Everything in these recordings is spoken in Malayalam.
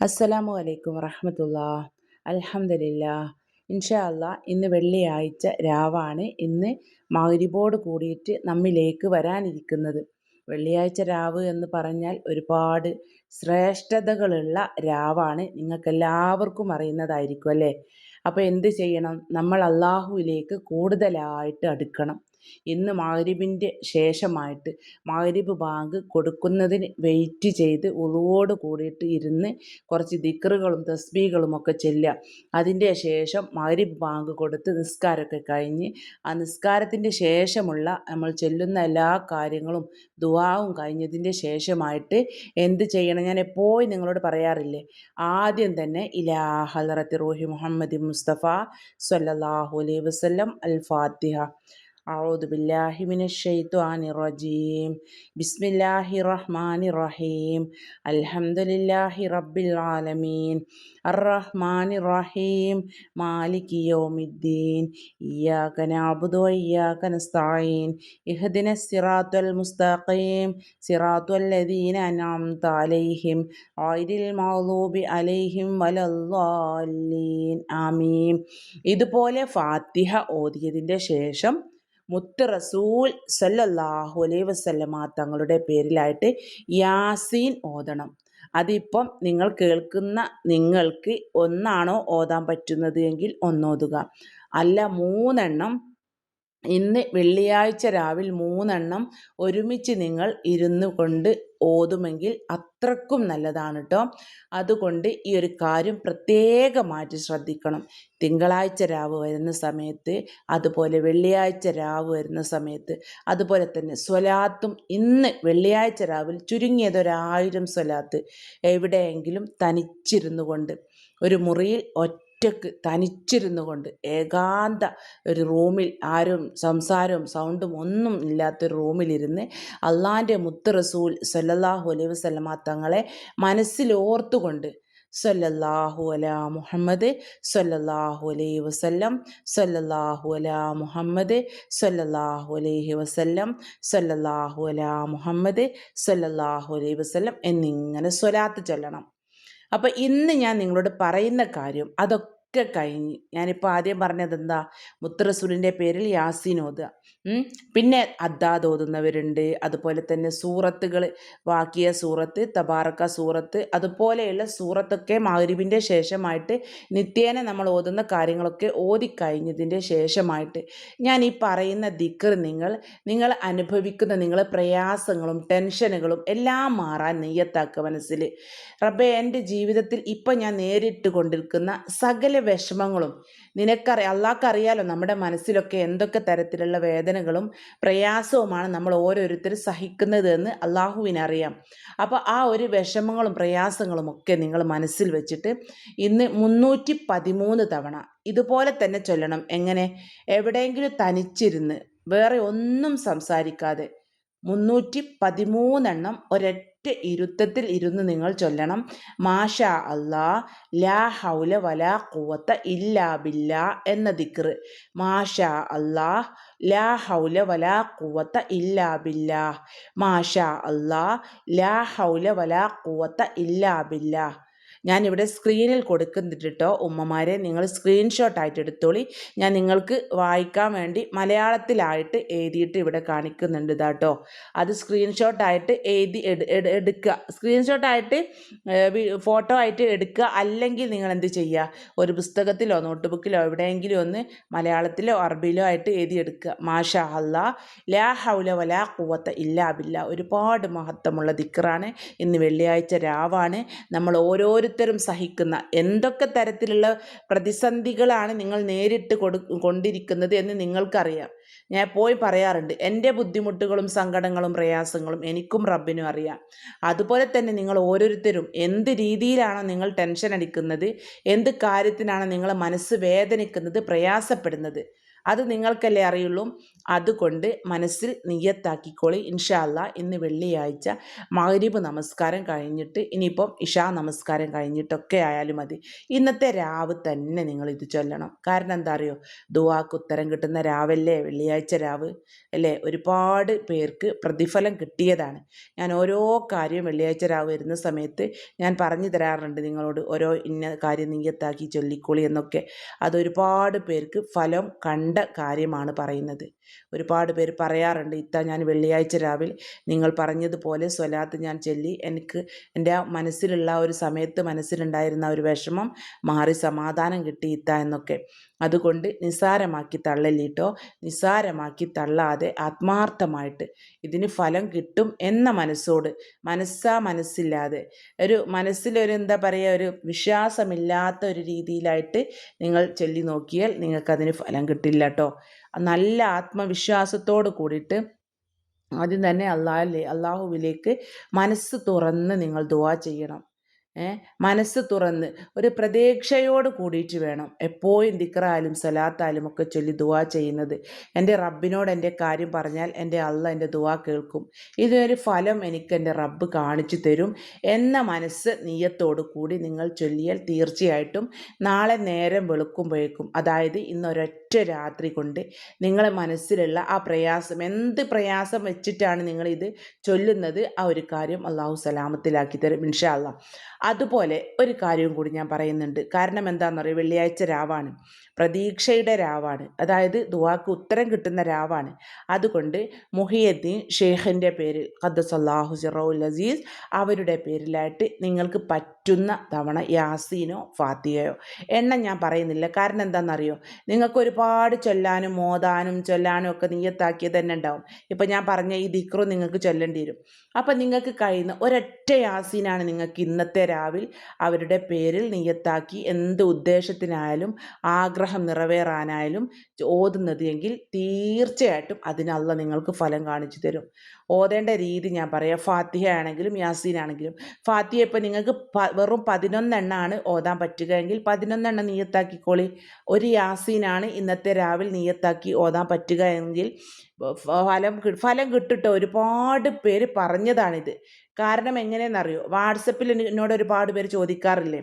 അസ്സലാമു അലൈക്കും വറഹമത്തുള്ള. അലഹമില്ല ഇൻഷാ ഇന്ന് വെള്ളിയാഴ്ച രാവാണ്. ഇന്ന് മൗരിബോട് കൂടിയിട്ട് നമ്മിലേക്ക് വരാനിരിക്കുന്നത്. വെള്ളിയാഴ്ച രാവ് എന്ന് പറഞ്ഞാൽ ഒരുപാട് ശ്രേഷ്ഠതകളുള്ള രാവാണ്. നിങ്ങൾക്കെല്ലാവർക്കും അറിയുന്നതായിരിക്കും അല്ലേ? അപ്പോൾ എന്ത് ചെയ്യണം? നമ്മൾ അള്ളാഹുവിലേക്ക് കൂടുതലായിട്ട് അടുക്കണം. ഇന്ന് മഗ്രിബിന്റെ ശേഷമായിട്ട് മഗ്രിബ് ബാങ്ക് കൊടുക്കുന്നതിന് വെയിറ്റ് ചെയ്ത് ഉളുവോട് കൂടിയിട്ട് ഇരുന്ന് കുറച്ച് ദിക്റുകളും തസ്ബീകളും ഒക്കെ ചെല്ലുക. അതിന്റെ ശേഷം മഗ്രിബ് ബാങ്ക് കൊടുത്ത് നിസ്കാരമൊക്കെ കഴിഞ്ഞ് ആ നിസ്കാരത്തിന്റെ ശേഷമുള്ള നമ്മൾ ചെല്ലുന്ന എല്ലാ കാര്യങ്ങളും ദുവാവും കഴിഞ്ഞതിന്റെ ശേഷമായിട്ട് എന്ത് ചെയ്യണം? ഞാൻ എപ്പോഴും നിങ്ങളോട് പറയാറില്ലേ ആദ്യം തന്നെ ഇലാ ഹലറത്തി റൂഹി മുഹമ്മദ് മുസ്തഫ സല്ലാഹു അലൈ വസ്ലം അൽ ഫാത്തിഹ. أعوذ بالله من الشيطان الرجيم بسم الله الرحمن الرحيم الحمد لله رب العالمين الرحمن الرحيم مالك يوم الدين إياك نعبد وإياك نستعين اهدنا الصراط المستقيم صراط الذين أنعمت عليهم غير المغضوب عليهم ولا الضالين ആമീൻ ഇതുപോലെ ഫാത്തിഹ ഓതിയതിൻ്റെ ശേഷം മുത്ത് റസൂൽ സല്ലല്ലാഹു അലൈ വസല്ലമ തങ്ങളുടെ പേരിലായിട്ട് യാസീൻ ഓതണം. അതിപ്പം നിങ്ങൾ കേൾക്കുന്ന നിങ്ങൾക്ക് ഒന്നാണോ ഓതാൻ പറ്റുന്നത് എങ്കിൽ ഒന്നോതുക അല്ല മൂന്നെണ്ണം ഇന്ന് വെള്ളിയാഴ്ച രാവിലെ മൂന്നെണ്ണം ഒരുമിച്ച് നിങ്ങൾ ഇരുന്നു കൊണ്ട് ഓതുമെങ്കിൽ അത്രക്കും നല്ലതാണ് കേട്ടോ അതുകൊണ്ട് ഈ ഒരു കാര്യം പ്രത്യേകമായിട്ട് ശ്രദ്ധിക്കണം. തിങ്കളാഴ്ച രാവ് വരുന്ന സമയത്ത് അതുപോലെ വെള്ളിയാഴ്ച രാവ് വരുന്ന സമയത്ത് അതുപോലെ തന്നെ സ്വലാത്തും ഇന്ന് വെള്ളിയാഴ്ച രാവിൽ ചുരുങ്ങിയത് ഒരായിരം സ്വലാത്ത് എവിടെയെങ്കിലും തനിച്ചിരുന്നു കൊണ്ട് ഒരു മുറിയിൽ ഒറ്റ ഒറ്റയ്ക്ക് തനിച്ചിരുന്നു കൊണ്ട് ഏകാന്ത ഒരു റൂമിൽ ആരും സംസാരവും സൗണ്ടും ഒന്നും ഇല്ലാത്തൊരു റൂമിലിരുന്ന് അള്ളാന്റെ മുത്ത് റസൂൽ സല്ലല്ലാഹു അലൈഹി വസല്ലമ തങ്ങളെ മനസ്സിലോർത്തുകൊണ്ട് സല്ലല്ലാഹു അലാ മുഹമ്മദ് സല്ലല്ലാഹു അലൈഹി വസല്ലം സല്ലല്ലാഹു അലാ മുഹമ്മദ് സല്ലല്ലാഹു അലൈഹി വസല്ലം സല്ലല്ലാഹു അലാ മുഹമ്മദ് സല്ലല്ലാഹു അലൈഹി വസല്ലം എന്നിങ്ങനെ സ്വലാത്ത് ചൊല്ലണം. അപ്പോൾ ഇന്ന് ഞാൻ നിങ്ങളോട് പറയുന്ന കാര്യം അതൊക്കെ ഒക്കെ കഴിഞ്ഞ്. ഞാനിപ്പോൾ ആദ്യം പറഞ്ഞത് എന്താ? മുത്തറസൂലിന്റെ പേരിൽ യാസീൻ ഓതുക. പിന്നെ അദ്ദാദ് ഓതുന്നവരുണ്ട്. അതുപോലെ തന്നെ സൂറത്തുകൾ വാക്കിയ സൂറത്ത് തബാറക്ക സൂറത്ത് അതുപോലെയുള്ള സൂറത്തൊക്കെ മഹരിബിന്റെ ശേഷമായിട്ട് നിത്യേന നമ്മൾ ഓതുന്ന കാര്യങ്ങളൊക്കെ ഓതിക്കഴിഞ്ഞതിന്റെ ശേഷമായിട്ട് ഞാൻ ഈ പറയുന്ന ദിക്കർ നിങ്ങൾ നിങ്ങൾ അനുഭവിക്കുന്ന നിങ്ങളെ പ്രയാസങ്ങളും ടെൻഷനുകളും എല്ലാം മാറാൻ നെയ്യത്താക്കുക മനസ്സിൽ. റബ്ബെ എന്റെ ജീവിതത്തിൽ ഇപ്പം ഞാൻ നേരിട്ട് കൊണ്ടിരിക്കുന്ന സകല വിഷമങ്ങളും? നിനക്കറിയാം അള്ളാഹ്ക്കറിയാലോ നമ്മുടെ മനസ്സിലൊക്കെ എന്തൊക്കെ തരത്തിലുള്ള വേദനകളും പ്രയാസവുമാണ് നമ്മൾ ഓരോരുത്തരും സഹിക്കുന്നത് എന്ന് അള്ളാഹുവിനറിയാം. അപ്പോൾ ആ ഒരു വിഷമങ്ങളും പ്രയാസങ്ങളും ഒക്കെ നിങ്ങൾ മനസ്സിൽ വെച്ചിട്ട് ഇന്ന് മുന്നൂറ്റി പതിമൂന്ന് തവണ ഇതുപോലെ തന്നെ ചൊല്ലണം. എങ്ങനെ? എവിടെയെങ്കിലും തനിച്ചിരുന്ന് വേറെ ഒന്നും സംസാരിക്കാതെ മുന്നൂറ്റി പതിമൂന്നെണ്ണം ഒരൊറ്റ ഇരുത്തത്തിൽ ഇരുന്ന് നിങ്ങൾ ചൊല്ലണം. മാഷ അല്ലാ ലാ ഹൗല വലാ കുവത്ത ഇല്ലാ ബില്ല എന്ന ദിക്റ്. മാഷ അല്ലാ ലാ ഹൗല വലാ കുവത്ത ഇല്ലാ ബില്ല. മാഷ അല്ലാ ലാ ഹൗല വലാ കുവത്ത ഇല്ലാ ബില്ല. ഞാനിവിടെ സ്ക്രീനിൽ കൊടുക്കുന്നുണ്ട് കേട്ടോ ഉമ്മമാരെ. നിങ്ങൾ സ്ക്രീൻഷോട്ട് ആയിട്ട് എടുത്തോളി. ഞാൻ നിങ്ങൾക്ക് വായിക്കാൻ വേണ്ടി മലയാളത്തിലായിട്ട് എഴുതിയിട്ട് ഇവിടെ കാണിക്കുന്നുണ്ട് കേട്ടോ അത് സ്ക്രീൻഷോട്ടായിട്ട് എഴുതി എടുക്കുക. സ്ക്രീൻഷോട്ടായിട്ട് ഫോട്ടോ ആയിട്ട് എടുക്കുക. അല്ലെങ്കിൽ നിങ്ങൾ എന്ത് ചെയ്യുക? ഒരു പുസ്തകത്തിലോ നോട്ട് ബുക്കിലോ എവിടെയെങ്കിലും ഒന്ന് മലയാളത്തിലോ അറബിയിലോ ആയിട്ട് എഴുതി എടുക്കുക. മാഷ അല്ലാ ലാ ഹൗല വലാ കുവത്ത ഇല്ലാ ബില്ല. ഒരുപാട് മഹത്വമുള്ള ദിക്കറാണ് ഇന്ന് വെള്ളിയാഴ്ച രാവാണ്. നമ്മൾ ഓരോരുത്തരും ഓരോരുത്തരും സഹിക്കുന്ന എന്തൊക്കെ തരത്തിലുള്ള പ്രതിസന്ധികളാണ് നിങ്ങൾ നേരിട്ട് കൊടു കൊണ്ടിരിക്കുന്നത് എന്ന് നിങ്ങൾക്കറിയാം. ഞാൻ പോയി പറയാറുണ്ട് എന്റെ ബുദ്ധിമുട്ടുകളും സങ്കടങ്ങളും പ്രയാസങ്ങളും എനിക്കും റബ്ബിനും അറിയാം. അതുപോലെ തന്നെ നിങ്ങൾ ഓരോരുത്തരും എന്ത് രീതിയിലാണോ നിങ്ങൾ ടെൻഷൻ അടിക്കുന്നത് എന്ത് കാര്യത്തിനാണ് നിങ്ങൾ മനസ്സ് വേദനിക്കുന്നത് പ്രയാസപ്പെടുന്നത് അത് നിങ്ങൾക്കല്ലേ അറിയുള്ളൂ. അതുകൊണ്ട് മനസ്സിൽ നീയത്താക്കിക്കോളി ഇൻഷാല്ല ഇന്ന് വെള്ളിയാഴ്ച മഗ്രിബ് നമസ്കാരം കഴിഞ്ഞിട്ട് ഇനിയിപ്പം ഇഷാ നമസ്കാരം കഴിഞ്ഞിട്ടൊക്കെ ആയാലും മതി. ഇന്നത്തെ രാവ് തന്നെ നിങ്ങൾ ഇത് ചൊല്ലണം. കാരണം എന്താ അറിയോ? ദുവാക്ക് ഉത്തരം കിട്ടുന്ന രാവല്ലേ? വെള്ളിയാഴ്ച രാവ് അല്ലേ? ഒരുപാട് പേർക്ക് പ്രതിഫലം കിട്ടിയതാണ്. ഞാൻ ഓരോ കാര്യവും വെള്ളിയാഴ്ച രാവ് വരുന്ന സമയത്ത് ഞാൻ പറഞ്ഞു തരാറുണ്ട് നിങ്ങളോട്. ഓരോ ഇന്ന കാര്യം നീയത്താക്കി ചൊല്ലിക്കോളി എന്നൊക്കെ. അതൊരുപാട് പേർക്ക് ഫലം കണ്ട കാര്യമാണ് പറയുന്നത്. ഒരുപാട് പേര് പറയാറുണ്ട് ഇത്ത ഞാൻ വെള്ളിയാഴ്ച രാവിലെ നിങ്ങൾ പറഞ്ഞതുപോലെ സ്വലാത്ത് ഞാൻ ചൊല്ലി എനിക്ക് എന്റെ ആ മനസ്സിലുള്ള ഒരു സമയത്ത് മനസ്സിലുണ്ടായിരുന്ന ഒരു വിഷമം മാറി സമാധാനം കിട്ടി ഇത്ത എന്നൊക്കെ. അതുകൊണ്ട് നിസ്സാരമാക്കി തള്ളല്ലിട്ടോ നിസ്സാരമാക്കി തള്ളാതെ ആത്മാർത്ഥമായിട്ട് ഇതിന് ഫലം കിട്ടും എന്ന മനസ്സോട് മനസ്സാ മനസ്സില്ലാതെ. ഒരു മനസ്സിലൊരു എന്താ പറയുക ഒരു വിശ്വാസമില്ലാത്ത ഒരു രീതിയിലായിട്ട് നിങ്ങൾ ചൊല്ലി നോക്കിയാൽ നിങ്ങൾക്കതിന് ഫലം കിട്ടില്ല കേട്ടോ നല്ല ആത്മവിശ്വാസത്തോട് കൂടിയിട്ട് ആദ്യം തന്നെ അള്ളാഹി അള്ളാഹുവിലേക്ക് മനസ്സ് തുറന്ന് നിങ്ങൾ ദുവാ ചെയ്യണം. മനസ്സ് തുറന്ന് ഒരു പ്രതീക്ഷയോട് കൂടിയിട്ട് വേണം. എപ്പോഴും ദിക്റായാലും സ്വലാത്തായാലും ഒക്കെ ചൊല്ലി ദുവാ ചെയ്യുന്നത്. എന്റെ റബ്ബിനോട് എന്റെ കാര്യം പറഞ്ഞാൽ എന്റെ അള്ള എന്റെ ദുവാ കേൾക്കും. ഇതിനൊരു ഫലം എനിക്ക് എന്റെ റബ്ബ് കാണിച്ചു തരും എന്ന മനസ്സ് നീയത്തോടു കൂടി നിങ്ങൾ ചൊല്ലിയാൽ തീർച്ചയായിട്ടും നാളെ നേരം വെളുക്കുമ്പോഴേക്കും അതായത് ഇന്നൊരൊറ്റ രാത്രി കൊണ്ട് നിങ്ങളെ മനസ്സിലുള്ള ആ പ്രയാസം എന്ത് പ്രയാസം വെച്ചിട്ടാണ് നിങ്ങളിത് ചൊല്ലുന്നത് ആ ഒരു കാര്യം അള്ളാഹു സലാമത്തിലാക്കി തരും ഇൻഷാ അതുപോലെ ഒരു കാര്യവും കൂടി ഞാൻ പറയുന്നുണ്ട്. കാരണം എന്താണെന്നറിയോ വെള്ളിയാഴ്ച രാവാണ്. പ്രതീക്ഷയുടെ രാവാണ്. അതായത് ദുവാക്ക് ഉത്തരം കിട്ടുന്ന രാവാണ്. അതുകൊണ്ട് മുഹിയദ്ദീൻ ഷെയ്ഖിന്റെ പേരിൽ ഖദ്ദസല്ലാഹു സിറോ അസീസ് അവരുടെ പേരിലായിട്ട് നിങ്ങൾക്ക് പറ്റുന്ന തവണ യാസീനോ ഫാത്തിയയോ എണ്ണം ഞാൻ പറയുന്നില്ല. കാരണം എന്താണെന്നറിയോ? നിങ്ങൾക്ക് ഒരുപാട് ചൊല്ലാനും മോതാനും ചൊല്ലാനും ഒക്കെ നീയത്താക്കിയത് തന്നെ ഉണ്ടാവും. ഇപ്പം ഞാൻ പറഞ്ഞ ഈ ദിക്റു നിങ്ങൾക്ക് ചൊല്ലേണ്ടി വരും. അപ്പം നിങ്ങൾക്ക് കഴിയുന്ന ഒരൊറ്റ യാസീനാണ് നിങ്ങൾക്ക് ഇന്നത്തെ രാവിൽ അവരുടെ പേരിൽ നീയത്താക്കി എന്ത് ഉദ്ദേശത്തിനായാലും ആഗ്രഹം നിറവേറാനായാലും ഓതുന്നത് എങ്കിൽ തീർച്ചയായിട്ടും അതിനുള്ള നിങ്ങൾക്ക് ഫലം കാണിച്ചു തരും. ഓതേണ്ട രീതി ഞാൻ പറയാം. ഫാത്തിഹ ആണെങ്കിലും യാസീൻ ആണെങ്കിലും ഫാത്തിഹ ഇപ്പം നിങ്ങൾക്ക് വെറും പതിനൊന്നെണ്ണമാണ് ഓതാൻ പറ്റുക എങ്കിൽ പതിനൊന്നെണ്ണം നീയത്താക്കിക്കോളി. ഒരു യാസീനാണ് ഇന്നത്തെ രാവിലെ നീയത്താക്കി ഓതാൻ പറ്റുക എങ്കിൽ ഫലം ഫലം കിട്ടിട്ട് ഒരുപാട് പേര് പറഞ്ഞതാണിത്. കാരണം എങ്ങനെയെന്നറിയോ? വാട്സപ്പിൽ എന്നോട് ഒരുപാട് പേര് ചോദിക്കാറില്ലേ?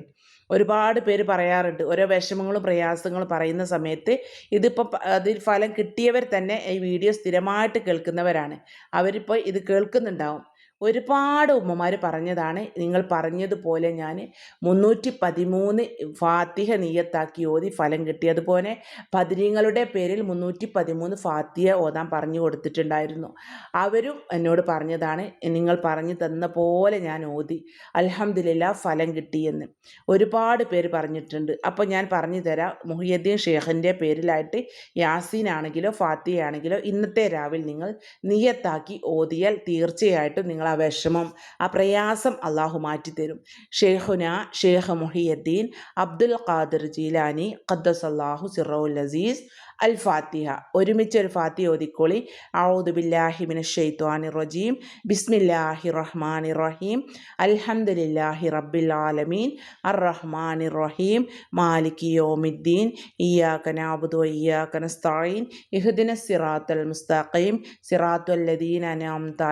ഒരുപാട് പേര് പറയാറുണ്ട്. ഓരോ വിഷമങ്ങളും പ്രയാസങ്ങളും പറയുന്ന സമയത്ത് ഇതിപ്പോൾ അതിൽ ഫലം കിട്ടിയവർ തന്നെ ഈ വീഡിയോ സ്ഥിരമായിട്ട് കേൾക്കുന്നവരാണ്. അവരിപ്പോൾ ഇത് കേൾക്കുന്നുണ്ടാവും. ഒരുപാട് ഉമ്മമാർ പറഞ്ഞതാണ് നിങ്ങൾ പറഞ്ഞതുപോലെ ഞാൻ മുന്നൂറ്റി പതിമൂന്ന് ഫാത്തിഹ നീയത്താക്കി ഓതി ഫലം കിട്ടി. അതുപോലെ പതിനീങ്ങളുടെ പേരിൽ മുന്നൂറ്റി പതിമൂന്ന് ഫാത്തിഹ ഓതാൻ പറഞ്ഞു കൊടുത്തിട്ടുണ്ടായിരുന്നു. അവരും എന്നോട് പറഞ്ഞതാണ് നിങ്ങൾ പറഞ്ഞു തന്ന പോലെ ഞാൻ ഓതി. അലഹമില്ല ഫലം കിട്ടിയെന്ന് ഒരുപാട് പേര് പറഞ്ഞിട്ടുണ്ട്. അപ്പോൾ ഞാൻ പറഞ്ഞു തരാം മുഹിയദ്ദീൻ ഷേഖിന്റെ പേരിലായിട്ട് യാസീൻ ആണെങ്കിലോ ഫാത്തിഹ ആണെങ്കിലോ ഇന്നത്തെ രാവിലെ നിങ്ങൾ നീയത്താക്കി ഓതിയാൽ തീർച്ചയായിട്ടും നിങ്ങൾ ആ വിഷമം ആ പ്രയാസം അള്ളാഹു മാറ്റിത്തരും. ഷെയ്ഖുന ഷെയ്ഖ് മുഹിയദ്ദീൻ അബ്ദുൽ ഖാദിർ ജീലാനി ഖദ്ദസ് അള്ളാഹു സിറോൽ അസീസ് അൽ ഫാത്തിഹ ഒരുമിച്ച് ഒരു ഫാത്തിഹ ഓതിക്കോളി. ഔദു ബില്ലാഹി മിന ഷെയ്ത്വാനി റജീം. ബിസ്മില്ലാഹി റഹ്മാനി റഹീം. അൽഹംദുലില്ലാഹി റബ്ബിൽ ആലമീൻ. അർ റഹ്മാനി റഹീം. മാലിക് യോമിദ്ദീൻ. ഇയ്യാക നാബുദു ഇയ്യാക നസ്തഈൻ. ഇഹ്ദിന സിറാത്തൽ മുസ്തഖീം. സിറാത്തുൽ ലദീന അൻഅംത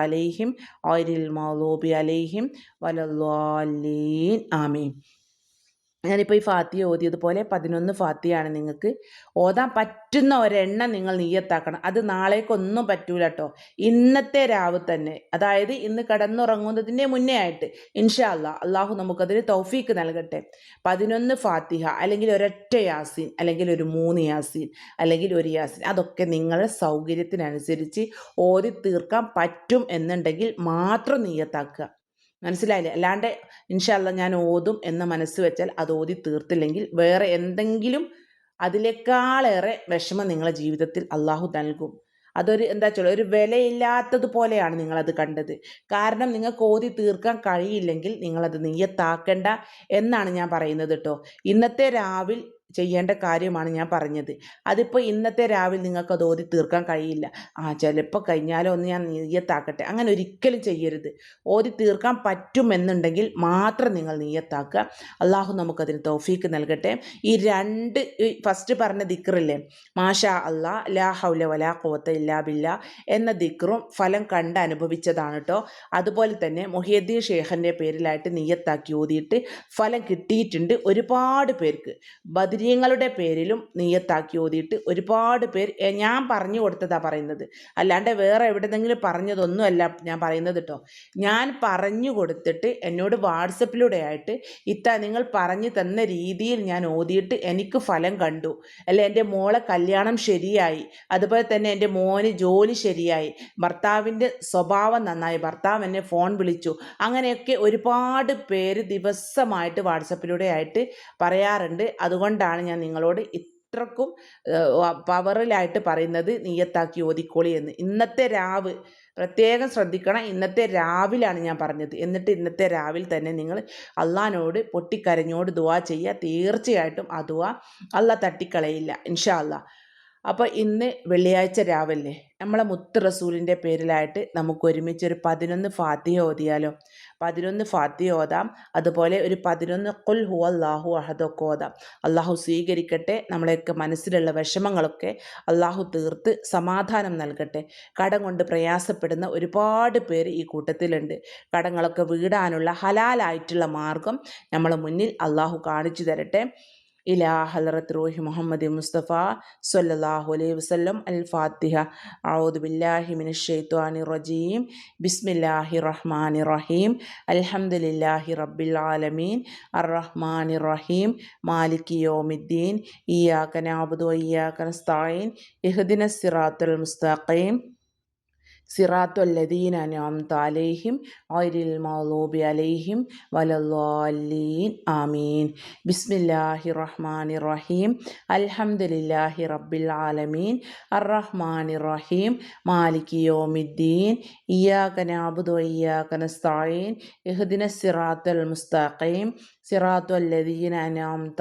ഗൈറിൽ മഗ്ദൂബി അലൈഹിം വലദ്ദാലീൻ ആമീൻ. ഞാനിപ്പോൾ ഈ ഫാത്തിയ ഓതിയതുപോലെ പതിനൊന്ന് ഫാത്തിയാണ് നിങ്ങൾക്ക്. ഓതാൻ പറ്റുന്ന ഒരെണ്ണം നിങ്ങൾ നീയത്താക്കണം അത് നാളേക്കൊന്നും പറ്റൂല കേട്ടോ ഇന്നത്തെ രാവ് തന്നെ. അതായത് ഇന്ന് കടന്നുറങ്ങുന്നതിന്റെ മുന്നേ ആയിട്ട്. ഇൻഷാ അല്ലാ അള്ളാഹു നമുക്കതിന് തൗഫീക്ക് നൽകട്ടെ. പതിനൊന്ന് ഫാത്തിഹ അല്ലെങ്കിൽ ഒരൊറ്റ യാസീൻ അല്ലെങ്കിൽ ഒരു മൂന്ന് യാസീൻ അല്ലെങ്കിൽ ഒരു യാസീൻ. അതൊക്കെ നിങ്ങളുടെ സൗകര്യത്തിനനുസരിച്ച് ഓതി തീർക്കാൻ പറ്റും എന്നുണ്ടെങ്കിൽ മാത്രം നീയത്താക്കുക മനസ്സിലായില്ലേ? അല്ലാണ്ട് ഇൻഷല്ല ഞാൻ ഓതും എന്ന മനസ്സ് വെച്ചാൽ അത് ഓതി തീർത്തില്ലെങ്കിൽ വേറെ എന്തെങ്കിലും അതിനേക്കാളേറെ വിഷമം നിങ്ങളെ ജീവിതത്തിൽ അള്ളാഹു നൽകും. അതൊരു എന്താ വെച്ചാൽ ഒരു വിലയില്ലാത്തതുപോലെയാണ് നിങ്ങളത് കണ്ടത്. കാരണം നിങ്ങൾക്ക് ഓതി തീർക്കാൻ കഴിയില്ലെങ്കിൽ നിങ്ങളത് നീയത്താക്കണ്ട എന്നാണ് ഞാൻ പറയുന്നത് കേട്ടോ. ഇന്നത്തെ രാവിൽ ചെയ്യേണ്ട കാര്യമാണ് ഞാൻ പറഞ്ഞത്. അതിപ്പോൾ ഇന്നത്തെ രാവിലെ നിങ്ങൾക്ക് അത് ഓതി തീർക്കാൻ കഴിയില്ല. ആ ചിലപ്പോൾ കഴിഞ്ഞാലോ ഒന്ന് ഞാൻ നീയത്താക്കട്ടെ. അങ്ങനെ ഒരിക്കലും ചെയ്യരുത്. ഓതി തീർക്കാൻ പറ്റുമെന്നുണ്ടെങ്കിൽ മാത്രം നിങ്ങൾ നീയത്താക്കുക. അള്ളാഹു നമുക്കതിന് തോഫീക്ക് നൽകട്ടെ. ഈ രണ്ട് ഫസ്റ്റ് പറഞ്ഞ ദിക്റില്ലേ? മാഷാ അള്ളാ ലാ ഹൗല വലാ കോത്ത ഇല്ലാ ബില്ല എന്ന ദിക്റും ഫലം കണ്ട് അനുഭവിച്ചതാണ് കേട്ടോ അതുപോലെ തന്നെ മൊഹിയദ്ദീൻ ഷേഖന്റെ പേരിലായിട്ട് നീയത്താക്കി ഓതിയിട്ട് ഫലം കിട്ടിയിട്ടുണ്ട് ഒരുപാട് പേർക്ക്. ബദരീങ്ങളുടെ പേരിലും നീയത്താക്കി ഓതിയിട്ട് ഒരുപാട് പേർ ഞാൻ പറഞ്ഞു കൊടുത്തതാ പറയുന്നത്. അല്ലാണ്ട് വേറെ എവിടെന്നെങ്കിലും പറഞ്ഞതൊന്നുമല്ല ഞാൻ പറയുന്നത് കേട്ടോ ഞാൻ പറഞ്ഞു കൊടുത്തിട്ട് എന്നോട് വാട്സപ്പിലൂടെ ആയിട്ട് ഇത്ത നിങ്ങൾ പറഞ്ഞു തന്ന രീതിയിൽ ഞാൻ ഓതിയിട്ട് എനിക്ക് ഫലം കണ്ടു. അല്ല എന്റെ മോളെ കല്യാണം ശരിയായി. അതുപോലെ തന്നെ എന്റെ മോന് ജോലി ശരിയായി. ഭർത്താവിന്റെ സ്വഭാവം നന്നായി. ഭർത്താവ് എന്നെ ഫോൺ വിളിച്ചു. അങ്ങനെയൊക്കെ ഒരുപാട് പേര് ദിവസമായിട്ട് വാട്സപ്പിലൂടെ ആയിട്ട് പറയാറുണ്ട്. അതുകൊണ്ടാണ് ഞാൻ നിങ്ങളോട് ഇത്രക്കും പവറിലായിട്ട് പറയുന്നത് നീയത്താക്കി ഓതിക്കോളി എന്ന്. ഇന്നത്തെ രാവ് പ്രത്യേകം ശ്രദ്ധിക്കണം ഇന്നത്തെ രാവിലാണ് ഞാൻ പറഞ്ഞത്. എന്നിട്ട് ഇന്നത്തെ രാവിലെ തന്നെ നിങ്ങൾ അള്ളഹാനോട് പൊട്ടിക്കരഞ്ഞോട് ദുവാ ചെയ്യുക. തീർച്ചയായിട്ടും ആ ദുവാ അള്ളാഹ് തട്ടിക്കളയില്ല ഇൻഷാ അള്ളാഹ് അപ്പോൾ ഇന്ന് വെള്ളിയാഴ്ച രാവിലെ നമ്മളെ മുത്ത് റസൂലിന്റെ പേരിലായിട്ട് നമുക്ക് ഒരുമിച്ച് ഒരു പതിനൊന്ന് ഫാത്തിഹ ഓതിയാലോ. പതിനൊന്ന് ഫാത്തിഹ ഓതാം. അതുപോലെ ഒരു പതിനൊന്ന് കുൽ ഹു അള്ളാഹു അഹദൊക്കെ ഓതാം. അള്ളാഹു സ്വീകരിക്കട്ടെ. നമ്മളെയൊക്കെ മനസ്സിലുള്ള വിഷമങ്ങളൊക്കെ അള്ളാഹു തീർത്ത് സമാധാനം നൽകട്ടെ. കടം കൊണ്ട് പ്രയാസപ്പെടുന്ന ഒരുപാട് പേർ ഈ കൂട്ടത്തിലുണ്ട്. കടങ്ങളൊക്കെ വീടാനുള്ള ഹലാലായിട്ടുള്ള മാർഗം നമ്മളെ മുന്നിൽ അള്ളാഹു കാണിച്ചു തരട്ടെ. ഇലാ ഹലറത്ത് റൂഹി മുഹമ്മദ് മുസ്തഫ സല്ലല്ലാഹു അലൈഹി വസല്ലം അൽ ഫാത്തിഹ ഔദ് ബില്ലാഹി ഷൈത്വാനി റജീം ബിസ്മില്ലാഹി റഹ്മാനി റഹീം അൽഹംദുലില്ലാഹി റബ്ബിൽ ആലമീൻ അർ റഹ്മാനി റഹീം മാലികി യോമിദ്ദീൻ ഇയ്യാക നഅബുദു വഇയ്യാക നസ്തഈൻ ഇഹ്ദിനസ് സിറാത്തുൽ മുസ്തഖീം സിറാത്തു അല്ലദീൻ അനാംത അലൈഹിം ഐരിൽ മൗലൂബി അലൈഹിം വലല്ലാലീൻ ആമീൻ. ബിസ്മില്ലാഹി റഹ്മാൻ റഹീം അൽഹംദുലില്ലാഹി റബ്ബിൽ ആലമീൻ. അർ റഹ്മാനി റഹീം മാലികി യോമിദ്ദീൻ വഇയ്യാക നസ്തഈൻ. ഇഹ്ദിന സിറാത്തൽ മുസ്തഖീം. സിറാത്തു അല്ലദീൻ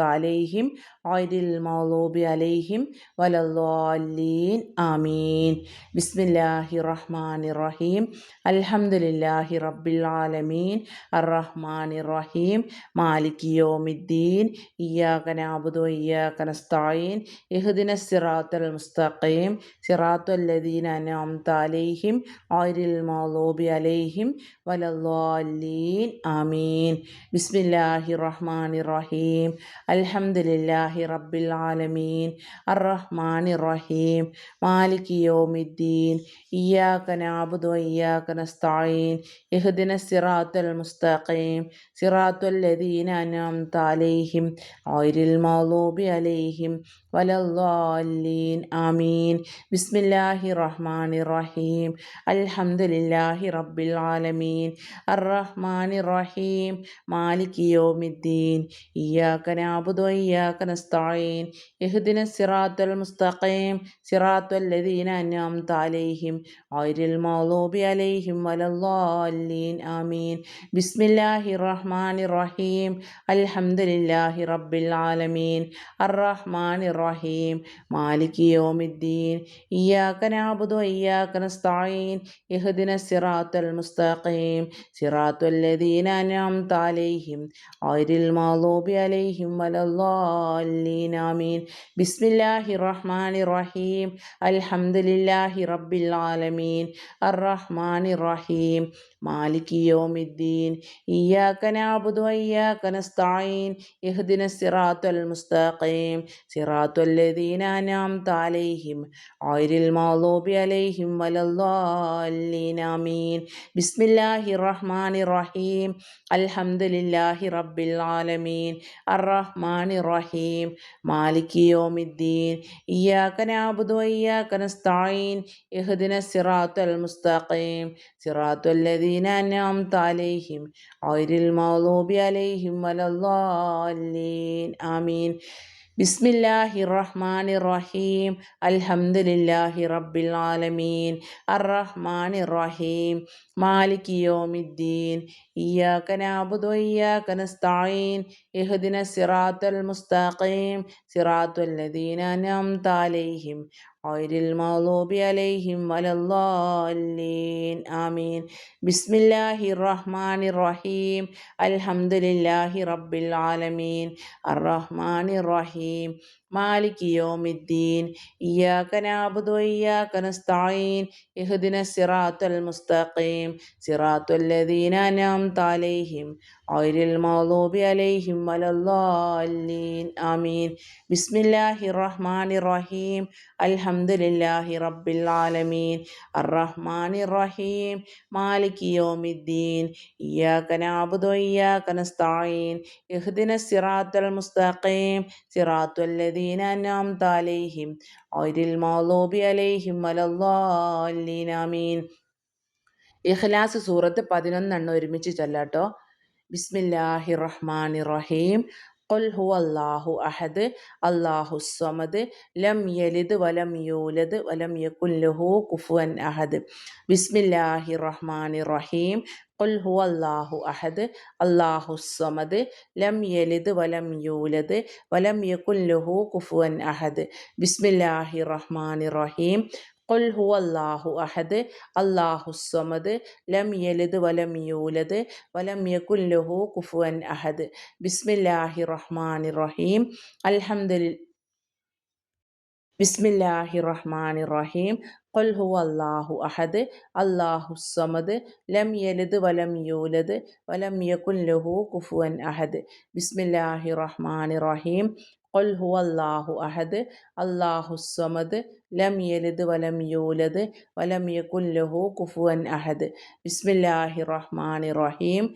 അലൈഹിം ഓയിൽ മൗലൂബി അലൈഹിം വലല്ലീൻ ആമീൻ ബിസ്മില്ലാഹി റഹ്മാൻ റഹീം അൽഹംദുലില്ലാഹി റബ്ബിൽ ആലമീൻ അർറഹ്മാനി റഹീം മാലിക് യോമിദ്ദീൻ ഇയ്യാക നഅബുദു വഇയ്യാക നസ്തഈൻ ഇഹ്ദിന സിറാത്തൽ മുസ്തഖീം സിറാത്തു അല്ലദീന അൻഅംത അലൈഹിം ഓയിൽ മൗലൂബി അലൈഹിം വലല്ലീൻ ആമീൻ ബിസ്മില്ലാഹി റഹ്മാൻ റഹീം അൽഹംദുലില്ലാഹി റബ്ബിൽ ആലമീൻ. അർ റഹ്മാൻ റഹീം മാലിക് യോമിദ്ദീൻ. ഇയാക്ക നാബുദ് വയ്യാക്ക നസ്തായീൻ ഇഹ്ദിന സിറാത്തുൽ മുസ്തഖീം. സിറാത്തുൽ ലദീന അനാംത അലൈഹിം. ഗൈരിൽ മഗ്ദൂബി അലൈഹിം. വലല്ലാലീൻ ആമീൻ. ബിസ്മില്ലാഹി റഹ്മാൻ റഹീം അൽഹംദുലില്ലാഹി റബ്ബിൽ ആലമീൻ. അർ റഹ്മാൻ റഹീം മാലിക് യോമി الرحيم مالك يوم الدين إياك نعبد وإياك نستعين نستعين اهدنا الصراط المستقيم صراط الذين أنعمت عليهم غير المغضوب عليهم ولا الضالين آمين بسم الله الرحمن الرحيم الحمد لله رب العالمين الرحمن الرحيم مالك يوم الدين إياك نعبد وإياك نستعين اهدنا الصراط المستقيم صراط الذين أنعمت عليهم غير المغضوب عليهم ولا الضالين الضالين آمين بسم الله الرحمن الرحيم الحمد لله رب العالمين الرحمن الرحيم മാലിക് യോമിദ്ദീൻ ഇയ്യാക്ക നാബുദു വയ്യാക്ക നസ്തഈൻ ഇഹ്ദിന സിറാത്തുൽ മുസ്തഖീം സിറാത്തുൽ അൻഅംത അലൈഹിം ഗൈറിൽ മഗ്ദൂബി അലൈഹിം വലദ്ദാല്ലീൻ ബിസ്മില്ലാഹിർ റഹ്മാനിർ റഹീം അൽഹംദുലില്ലാഹി റബ്ബിൽ ആലമീൻ. അർറഹ്മാനിർ റഹീം മാലിക് യോമിദ്ദീൻ ഇയ്യാക്ക നാബുദു വയ്യാക്ക നസ്തഈൻ ഇഹ്ദിന സിറാത്തുൽ മുസ്തഖീം. സിറാത്തുല്ലദീന അനാംത അലൈഹിം ഐരിൽ മൗലൂബി അലൈഹിം വലല്ലാലീൻ ആമീൻ. ബിസ്മില്ലാഹി റഹ്മാനി റഹീം അൽഹംദുലില്ലാഹി റബ്ബിൽ ആലമീൻ. അർറഹ്മാനി റഹീം മാലിക് യോമിദ്ദീൻ. ഇയ്യാക നഅബുദു വഇയ്യാക നസ്തഈൻ. ഇഹ്ദിന സിറാത്തൽ മുസ്തഖീം. സിറാത്തൽ ലദീന അനഅംത അലൈഹിം. غير المغضوب عليهم ولا الضالين آمين بسم الله الرحمن الرحيم الحمد لله رب العالمين الرحمن الرحيم മാലിക് യോമിദ്ദീൻ ഇയാക്ക നാബുദു ഇയാക്ക നസ്തഈൻ ഇഹ്ദിന സിറാത്തുൽ മുസ്തഖീം സിറാത്തുൽ ലദീന അൻഅംത അലൈഹിം ഗൈറിൽ മഗ്ദൂബി അലൈഹിം വലദ്ദാലീൻ. ആമീൻ. ബിസ്മില്ലാഹിർ റഹ്മാനിർ റഹീം. അൽഹംദുലില്ലാഹി റബ്ബിൽ ആലമീൻ. അർറഹ്മാനിർ റഹീം. മാലിക് യോമിദ്ദീൻ ഇയാക്ക നാബുദു ഇയാക്ക നസ്തഈൻ. ഇഹ്ദിന സിറാത്തുൽ മുസ്തഖീം. സിറാത്തുൽ ഇഖ്ലാസ് സൂറത്ത് പതിനൊന്നെണ്ണം ഒരുമിച്ച് ചൊല്ലാട്ടോ. ബിസ്മില്ലാഹി റഹ്മാൻ ഇറഹീം ഖുൽ ഹു അള്ളാഹു അഹദ് അള്ളാഹു സ്വമദ് ലം യലിദ് വലം യൂലദ് വലം യുൽ ലഹു കുഫുൻ അഹദ്. ബിസ്മില്ലാഹി റഹ്മാൻ ഇറഹീം قل هو الله أحد الله الصمد لم يلد ولم يولد ولم يكن له كفوا أحد. بسم الله الرحمن الرحيم. قل هو الله أحد الله الصمد لم يلد ولم يولد ولم يكن له كفوا أحد. بسم الله الرحمن الرحيم. الحمد لله ബിസ്മില്ലാഹി റഹ്മാൻ റഹീം ഖുൽ ഹു അല്ലാഹു അഹദ്. അല്ലാഹു സമദ്. ലം യലിദ് വലം യൂലദ്. വലം യകുൻ ലഹു കുഫുവൻ അഹദ്. ബിസ്മില്ലാഹി റഹ്മാൻ റഹീം ഖുൽ ഹു അല്ലാഹു അഹദ്. അല്ലാഹു സമദ്. ലം യലിദ് വലം യൂലദ്. വലം യകുൻ ലഹു കുഫുവൻ അഹദ്. ബിസ്മില്ലാഹി റഹ്മാൻ റഹീം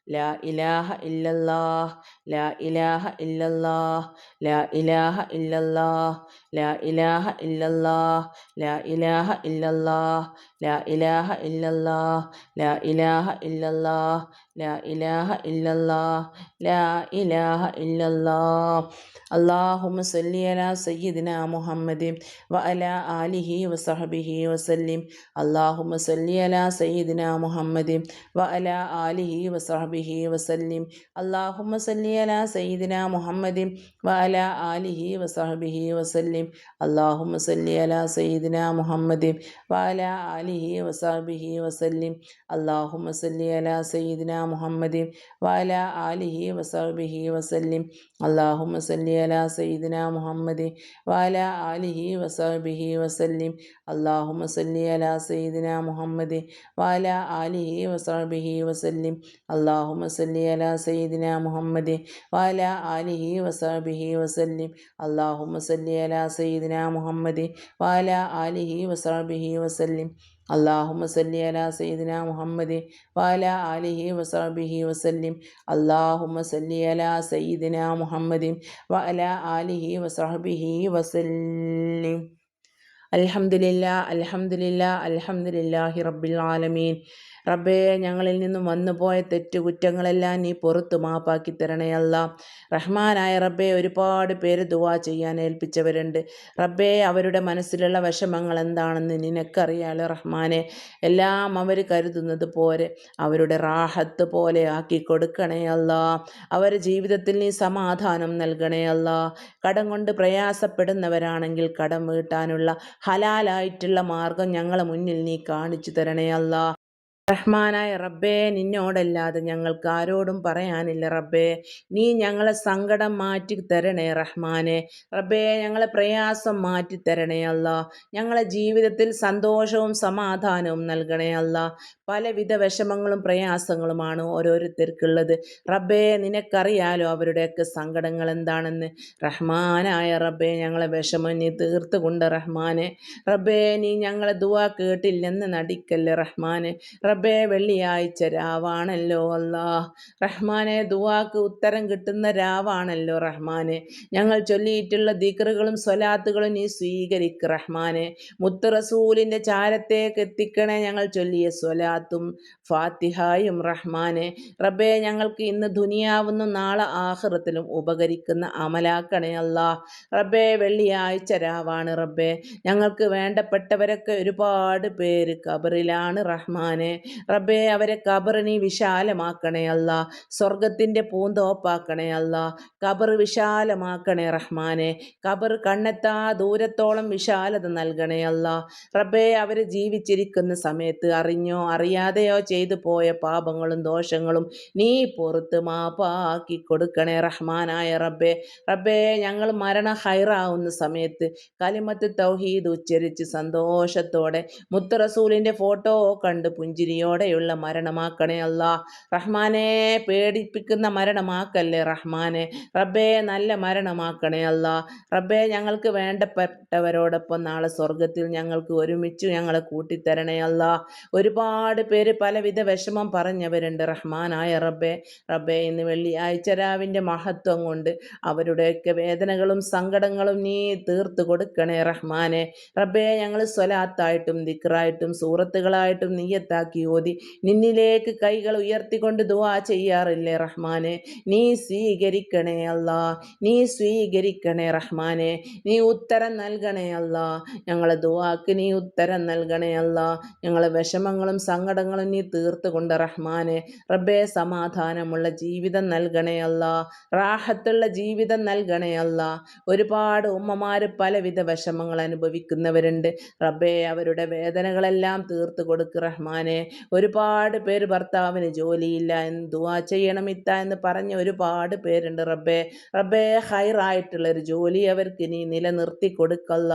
لا إله إلا الله لا إله إلا الله لا إله إلا الله لا إله إلا الله لا إله إلا الله لا إله إلا الله لا إله إلا الله لا إله إلا الله لا إله إلا الله. اللهم صل على سيدنا محمد وعلى آله وصحبه وسلم. اللهم صل على سيدنا محمد وعلى آله وصحبه വസഹബിഹി വസല്ലിം. അള്ളാഹുമ്മ സല്ലി അല സയ്യിദിന മുഹമ്മദിൻ വഅല ആലിഹി വസഹബിഹി വസല്ലിം. അള്ളാഹുമ്മ സല്ലി അല സയ്യിദിന മുഹമ്മദിൻ വഅല ആലിഹി വസഹബിഹി വസല്ലിം. അള്ളാഹുമ്മ സല്ലി അല സയ്യിദിന മുഹമ്മദിൻ വഅല ആലിഹി വസഹബിഹി വസല്ലിം. അള്ളാഹുമ്മ സല്ലി അല സയ്യിദിന മുഹമ്മദിൻ വഅല ആലിഹി വസഹബിഹി വസല്ലിം. അള്ളാഹു സല്ലി അലാ സയ്യിദിന മുഹമ്മദ് വാല ആലിഹി വസാബിഹി വസല്ലിം. അള്ളാഹു സല്ലി അലാ സയ്യിദിന മുഹമ്മദ് വാല ആലിഹി വസാബിഹി വസല്ലിം. അള്ളാഹു സല്ലി അലാ സയ്യിദിന മുഹമ്മദ് വാല ആലിഹി വസാബിഹി വസല്ലിം. അള്ളാഹുമ സല്ലി അലാ സയ്യിദിന മുഹമ്മദ് വാല അലിഹി വസാബിഹി വസല്ലിം. അള്ളാഹുമ സല്ലി അലാ സയ്യിദിന മുഹമ്മദ് വാല അലിഹി വസാബിഹി വസല്ലിം. അലഹമില്ല അലഹമില്ല അലഹമില്ലാഹി റബ്ബിൽ ആലമീൻ. റബ്ബേ ഞങ്ങളിൽ നിന്നും വന്നുപോയ തെറ്റുകുറ്റങ്ങളെല്ലാം നീ പുറത്തു മാപ്പാക്കി തരണേ അല്ല. റഹ്മാനായ റബ്ബേ ഒരുപാട് പേര് ദുവാ ചെയ്യാൻ ഏൽപ്പിച്ചവരുണ്ട്. റബ്ബേ അവരുടെ മനസ്സിലുള്ള വിഷമങ്ങൾ എന്താണെന്ന് നിനക്കറിയാലോ റഹ്മാനെ. എല്ലാം അവർ കരുതുന്നത് പോലെ അവരുടെ റാഹത്ത് പോലെ ആക്കി കൊടുക്കണേ അല്ല. അവരുടെ ജീവിതത്തിൽ നീ സമാധാനം നൽകണേ അല്ല. കടം കൊണ്ട് പ്രയാസപ്പെടുന്നവരാണെങ്കിൽ കടം വീട്ടാനുള്ള ഹലാലായിട്ടുള്ള മാർഗം ഞങ്ങളെ മുന്നിൽ നീ കാണിച്ചു തരണേ അല്ല. റഹ്മാനായ റബ്ബേ നിന്നോടല്ലാതെ ഞങ്ങൾക്ക് ആരോടും പറയാനില്ല റബ്ബേ. നീ ഞങ്ങളെ സങ്കടം മാറ്റി തരണേ റഹ്മാനെ. റബ്ബേ ഞങ്ങളെ പ്രയാസം മാറ്റി തരണേ അല്ല. ഞങ്ങളെ ജീവിതത്തിൽ സന്തോഷവും സമാധാനവും നൽകണേ അല്ല. പലവിധ വിഷമങ്ങളും പ്രയാസങ്ങളുമാണ് ഓരോരുത്തർക്കുള്ളത്. റബ്ബേ നിനക്കറിയാലോ അവരുടെയൊക്കെ സങ്കടങ്ങൾ എന്താണെന്ന്. റഹ്മാനായ റബ്ബേ ഞങ്ങളെ വിഷമം നീ തീർത്തുകൊണ്ട് റഹ്മാനെ. റബ്ബേ നീ ഞങ്ങളെ ദുവാ കേട്ടില്ലെന്ന് നടിക്കല്ലേ റഹ്മാനെ. റബ്ബേ വെള്ളിയാഴ്ച രാവാണല്ലോ അല്ലാ റഹ്മാനെ ദുവാക്ക് ഉത്തരം കിട്ടുന്ന രാവാണല്ലോ റഹ്മാനെ. ഞങ്ങൾ ചൊല്ലിയിട്ടുള്ള ദിക്റുകളും സ്വലാത്തുകളും നീ സ്വീകരിക്ക് റഹ്മാനെ. മുത്ത് റസൂലിന്റെ ചാരത്തേക്ക് എത്തിക്കണേ ഞങ്ങൾ ചൊല്ലിയ സ്വലാത്തും ഫാത്തിഹായും റഹ്മാനെ. റബ്ബേ ഞങ്ങൾക്ക് ഇന്ന് ദുനിയാവുന്നും നാളെ ആഹൃതത്തിലും ഉപകരിക്കുന്ന അമലാക്കണേ അല്ലാ റബ്ബേ വെള്ളിയാഴ്ച രാവാണ് റബ്ബേ. ഞങ്ങൾക്ക് വേണ്ടപ്പെട്ടവരൊക്കെ ഒരുപാട് പേര് കബറിലാണ് റഹ്മാനെ. റബ്ബേ അവരെ കബറിനെ വിശാലമാക്കണേ അല്ല. സ്വർഗത്തിന്റെ പൂന്തോപ്പാക്കണേ അല്ല. കബർ വിശാലമാക്കണേ റഹ്മാനെ. കബർ കണ്ണെത്താ ദൂരത്തോളം വിശാലത നൽകണേ അല്ല. റബ്ബേ അവർ ജീവിച്ചിരിക്കുന്ന സമയത്ത് അറിഞ്ഞോ അറിയാതെയോ ചെയ്തു പോയ പാപങ്ങളും ദോഷങ്ങളും നീ പുറത്ത് മാപ്പാക്കി കൊടുക്കണേ റഹ്മാനായ റബ്ബേ. റബ്ബേ ഞങ്ങൾ മരണ ഹൈറാവുന്ന സമയത്ത് കലിമത്ത് തൗഹീദ് ഉച്ചരിച്ച് സന്തോഷത്തോടെ മുത്തറസൂലിന്റെ ഫോട്ടോ കണ്ട് പുഞ്ചിരി ചിരിയോടെയുള്ള മരണമാക്കണേ അല്ല. റഹ്മാനെ പേടിപ്പിക്കുന്ന മരണമാക്കല്ലേ റഹ്മാനെ? റബ്ബേ നല്ല മരണമാക്കണേ അല്ല. റബ്ബേ ഞങ്ങൾക്ക് വേണ്ടപ്പെട്ടവരോടൊപ്പം നാളെ സ്വർഗത്തിൽ ഞങ്ങൾക്ക് ഒരുമിച്ച് ഞങ്ങളെ കൂട്ടിത്തരണേ അല്ല. ഒരുപാട് പേര് പലവിധ വിഷമം പറഞ്ഞവരുണ്ട് റഹ്മാനായ റബ്ബേ. റബ്ബേ ഇന്ന് വെള്ളിയാഴ്ച രാവിന്റെ മഹത്വം കൊണ്ട് അവരുടെയൊക്കെ വേദനകളും സങ്കടങ്ങളും നീ തീർത്തു കൊടുക്കണേ റഹ്മാനെ. റബ്ബേ ഞങ്ങൾ സ്വലാത്തായിട്ടും ദിക്റായിട്ടും സൂറത്തുകളായിട്ടും നീയത്താക്കി ഓതി നിന്നിലേക്ക് കൈകൾ ഉയർത്തിക്കൊണ്ട് ദുവാ ചെയ്യാറില്ലേ റഹ്മാനെ? നീ സ്വീകരിക്കണേ അല്ല. നീ സ്വീകരിക്കണേ റഹ്മാനെ. നീ ഉത്തരം നൽകണേ അല്ല. ഞങ്ങളെ ദുവാക്ക് നീ ഉത്തരം നൽകണേ അല്ല. ഞങ്ങളെ വിഷമങ്ങളും സങ്കടങ്ങളും നീ തീർത്തുകൊണ്ട് റഹ്മാനെ. റബ്ബേ സമാധാനമുള്ള ജീവിതം നൽകണേ അല്ല. റാഹത്തുള്ള ജീവിതം നൽകണേ അല്ല. ഒരുപാട് ഉമ്മമാർ പലവിധ വിഷമങ്ങൾ അനുഭവിക്കുന്നവരുണ്ട്. റബ്ബേ അവരുടെ വേദനകളെല്ലാം തീർത്തു കൊടുക്ക് റഹ്മാനെ. ഒരുപാട് പേര് ഭർത്താവിന് ജോലിയില്ല എന്ന് ചെയ്യണം ഇത്ത എന്ന് പറഞ്ഞ ഒരുപാട് പേരുണ്ട് റബ്ബേ. റബ്ബേ ഹൈറായിട്ടുള്ളൊരു ജോലി അവർക്ക് നീ നിലനിർത്തി കൊടുക്കല്ല.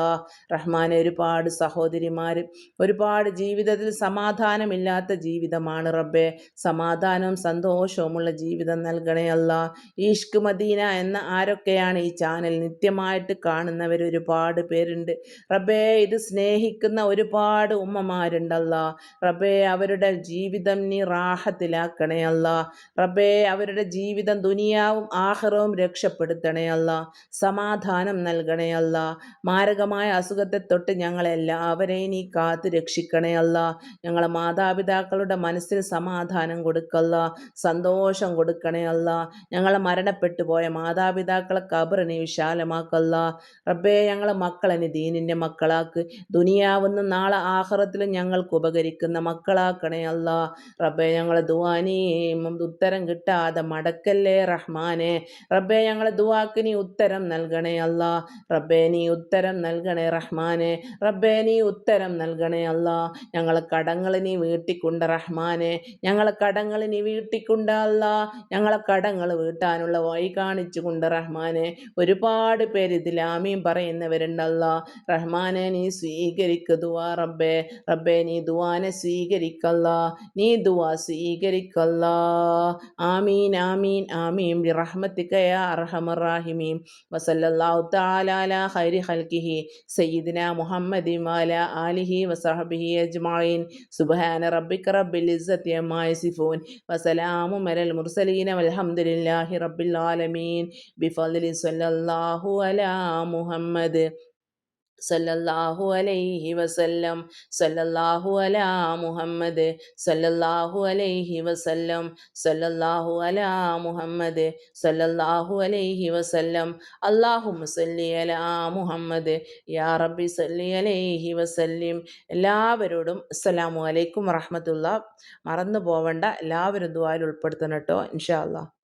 റഹ്മാനെ ഒരുപാട് സഹോദരിമാർ ഒരുപാട് ജീവിതത്തിൽ സമാധാനമില്ലാത്ത ജീവിതമാണ് റബ്ബേ. സമാധാനവും സന്തോഷവുമുള്ള ജീവിതം നൽകണേ അല്ല. ഈഷ്ക് മദീന എന്ന ആരൊക്കെയാണ് ഈ ചാനൽ നിത്യമായിട്ട് കാണുന്നവർ ഒരുപാട് പേരുണ്ട്. റബ്ബേ ഇത് സ്നേഹിക്കുന്ന ഒരുപാട് ഉമ്മമാരുണ്ടല്ല. റബ്ബേ അവർ അവരുടെ ജീവിതം നീ റാഹത്തിലാക്കണേ അല്ല. റബ്ബേ അവരുടെ ജീവിതം ദുനിയാവും ആഹ്റവും രക്ഷപ്പെടുത്തണേ അല്ല. സമാധാനം നൽകണേ അല്ല. മാരകമായ അസുഖത്തെ തൊട്ട് ഞങ്ങളെല്ലാവരെയും നീ കാത്തു രക്ഷിക്കണേ അല്ല. ഞങ്ങളെ മാതാപിതാക്കളുടെ മനസ്സിന് സമാധാനം കൊടുക്കല്ല. സന്തോഷം കൊടുക്കണേ അല്ല. ഞങ്ങളെ മരണപ്പെട്ടു പോയ മാതാപിതാക്കളെ കബറിനെ വിശാലമാക്കല്ല. റബ്ബേ ഞങ്ങളെ മക്കളെ ദീനിന്റെ മക്കളാക്ക്. ദുനിയാവുന്ന നാളെ ആഹ്റത്തിലും ഞങ്ങൾക്ക് ഉപകരിക്കുന്ന മക്കളാക്കണേ അല്ല. റബ്ബെ ഞങ്ങളെ ദുവാനിയും ഉത്തരം കിട്ടാതെ മടക്കല്ലേ റഹ്മാനെ. റബ്ബെ ഞങ്ങളെ ദുവാക്ക് നീ ഉത്തരം നൽകണേ അല്ല. റബ്ബെ നീ ഉത്തരം നൽകണേ റഹ്മാനെ. റബ്ബെ നീ ഉത്തരം നൽകണേ അല്ല. ഞങ്ങളെ കടങ്ങൾ നീ വീട്ടിക്കൊണ്ട് റഹ്മാനെ. ഞങ്ങളെ കടങ്ങൾ നീ വീട്ടിക്കൊണ്ട് അല്ല. ഞങ്ങളെ കടങ്ങൾ വീട്ടാനുള്ള വഴി കാണിച്ചു കൊണ്ട് റഹ്മാനെ. ഒരുപാട് പേര് ഇതിൽ ആമീൻ പറയുന്നവരുണ്ടല്ല റഹ്മാനെ നീ സ്വീകരിക്കുക ദുവാ റബ്ബേ. റബ്ബേ നീ ദുവാനെ സ്വീകരിക്കല്ല. നീ ദുവാ സ്വീകരിക്കല്ല. ആമീൻ ആമീൻ ആമീൻ. ബിറഹ്മത്തിക യാ വസല്ലല്ലാഹു തആല അലാ ഖൽഖിഹി. സയ്യിദിന മുഹമ്മദി വഅല ആലിഹി വസഹബിഹി അജ്മഈൻ. സുബ്ഹാന റബ്ബിക റബ്ബിൽ ഇസ്സത്തി അമ്മാ യസിഫൂൻ. വസലാമു അലൽ മുർസലീന വൽഹംദുലില്ലാഹി റബ്ബിൽ ആലമീൻ. ബിഫദ്ലി സല്ലല്ലാഹു അലാ മുഹമ്മദ്. സല്ലല്ലാഹു അലൈഹി വസല്ലം സല്ലല്ലാഹു അലാ മുഹമ്മദ് സല്ലല്ലാഹു അലൈഹി വസല്ലം സല്ലല്ലാഹു അലാ മുഹമ്മദ് സല്ലല്ലാഹു അലൈഹി വസല്ലം. അല്ലാഹുമ്മ സല്ലി അലാ മുഹമ്മദ് യാ റബ്ബി സല്ലി അലൈഹി വസല്ലിം. എല്ലാവരോടും അസ്സലാമു അലൈക്കും വറഹ്മത്തുള്ളാഹി. മറന്നു പോവണ്ട എല്ലാവരും ദുആയിൽ ഉൾപ്പെടുത്തണം കേട്ടോ ഇൻഷാ അല്ലാഹ്.